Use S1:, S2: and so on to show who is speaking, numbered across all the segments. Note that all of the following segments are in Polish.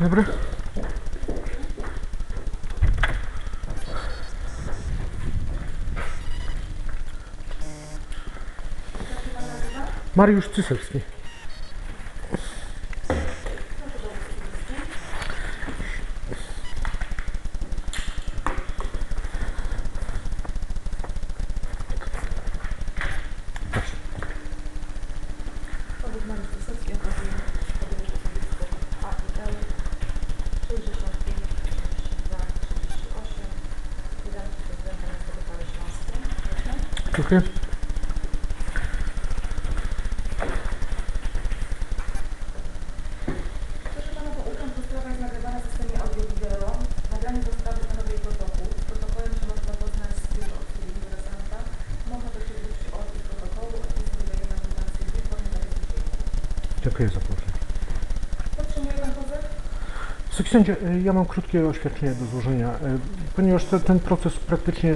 S1: Dobry. Mariusz Cysewski.
S2: Powód Mariusz Wysocki, zapisu
S1: Dziękuję za proszę. Wysoki y, ja mam krótkie oświadczenie do złożenia, y, ponieważ te, ten proces praktycznie...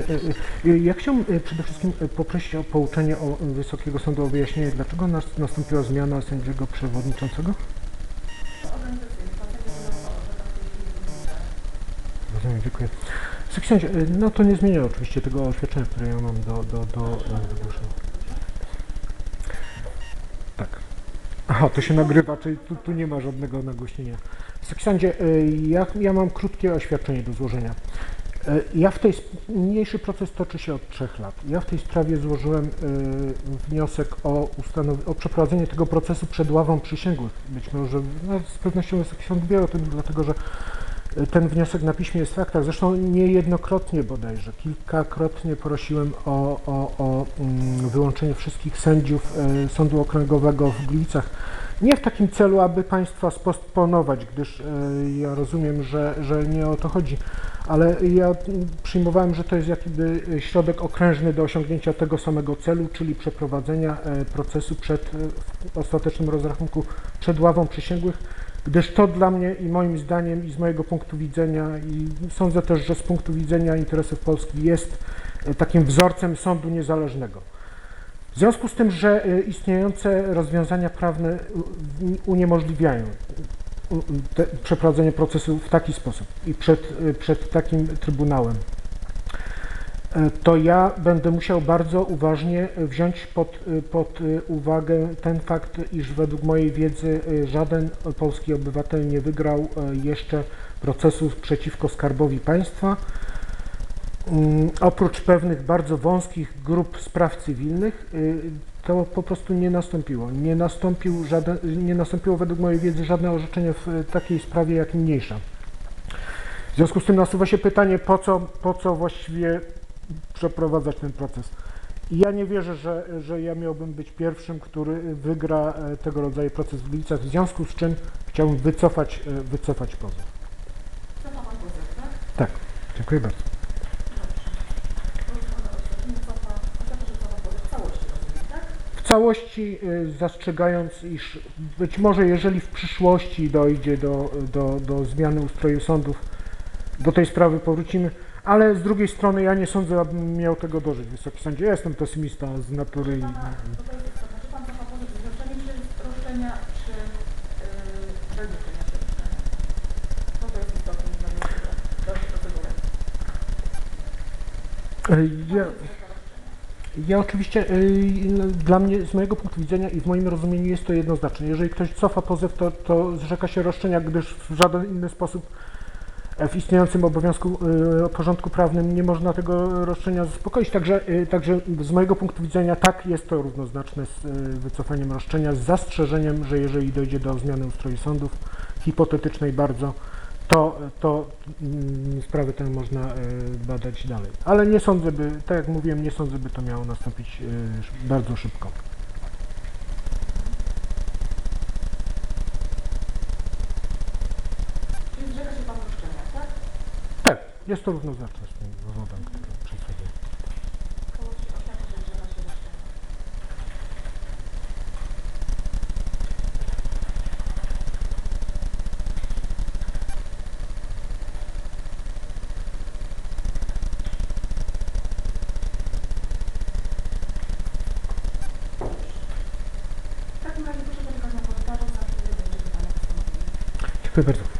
S1: y, Ja chciałbym przede wszystkim poprosić o pouczenie o Wysokiego Sądu o wyjaśnienie, dlaczego nas- nastąpiła zmiana sędziego przewodniczącego? Rozumiem, dziękuję. Wysoki no to nie zmienia oczywiście tego oświadczenia, które ja mam do, do, do e, wygłoszenia. Tak. Aha, to się nagrywa, czyli tu, tu nie ma żadnego nagłośnienia. Wysoki sędzie, y, ja, ja mam krótkie oświadczenie do złożenia. Y, Ja w tej, niniejszy proces toczy się od trzech lat. Ja w tej sprawie złożyłem y, wniosek o, o przeprowadzenie tego procesu przed ławą przysięgłych. Być może, no, z pewnością Wysoki Sąd wie o tym, dlatego że ten wniosek na piśmie jest w faktach. Zresztą niejednokrotnie bodajże, kilkakrotnie prosiłem o, o, o mm, wyłączenie wszystkich sędziów Sądu Okręgowego w Gliwicach. Nie w takim celu, aby państwa spostponować, gdyż y, ja rozumiem, że, że nie o to chodzi, ale ja przyjmowałem, że to jest jakby środek okrężny do osiągnięcia tego samego celu, czyli przeprowadzenia e, procesu przed, e, w ostatecznym rozrachunku przed ławą przysięgłych, gdyż to dla mnie i moim zdaniem i z mojego punktu widzenia i sądzę też, że z punktu widzenia interesów Polski jest e, takim wzorcem sądu niezależnego. W związku z tym, że e, istniejące rozwiązania prawne uniemożliwiają przeprowadzenie procesu w taki sposób i przed, e, przed takim trybunałem, e, to ja będę musiał bardzo uważnie wziąć pod, pod uwagę ten fakt, iż według mojej wiedzy żaden polski obywatel nie wygrał jeszcze procesu przeciwko skarbowi państwa. Mm, Oprócz pewnych bardzo wąskich grup spraw cywilnych, y, to po prostu nie nastąpiło. Nie, nastąpił żaden, nie nastąpiło według mojej wiedzy żadne orzeczenie w y, takiej sprawie jak mniejsza. W związku z tym nasuwa się pytanie, po co, po co właściwie przeprowadzać ten proces. I ja nie wierzę, że, że ja miałbym być pierwszym, który wygra e, tego rodzaju proces w Gliwicach, w związku z czym chciałbym wycofać, e, wycofać pozew.
S2: Cofa Pan pozew, tak?
S1: Tak, dziękuję bardzo.
S2: Proszę Pana o oświadczenie cofa, oznacza, że cofa pozew w całości, rozumiem, tak?
S1: w całości y, zastrzegając, iż być może jeżeli w przyszłości dojdzie do, do, do zmiany ustroju sądów, do tej sprawy powrócimy, ale z drugiej strony ja nie sądzę, abym miał tego dożyć, Wysoki Sądzie. Ja jestem pesymista z natury.
S2: Pana, czy Pan czy yy, się roszczenia? No to jest istotne dla procedury.
S1: Y, Ja, ja oczywiście, y, no, dla mnie, z mojego punktu widzenia i w moim rozumieniu jest to jednoznaczne. Jeżeli ktoś cofa pozew, to, to zrzeka się roszczenia, gdyż w żaden inny sposób w istniejącym obowiązku y, porządku prawnym nie można tego roszczenia zaspokoić. Także, y, także z mojego punktu widzenia tak jest to równoznaczne z y, wycofaniem roszczenia, z zastrzeżeniem, że jeżeli dojdzie do zmiany ustroju sądów, hipotetycznej bardzo, to, to mm, sprawę tę można y, badać dalej. Ale nie sądzę, by, tak jak mówiłem, nie sądzę, by to miało nastąpić sz- bardzo szybko.
S2: Czyli zrzeka się Pan tak?
S1: Tak, jest to równoznaczne z tym dowodem, który przedstawię.
S2: Całości oświadcza, że zrzeka się roszczenia. W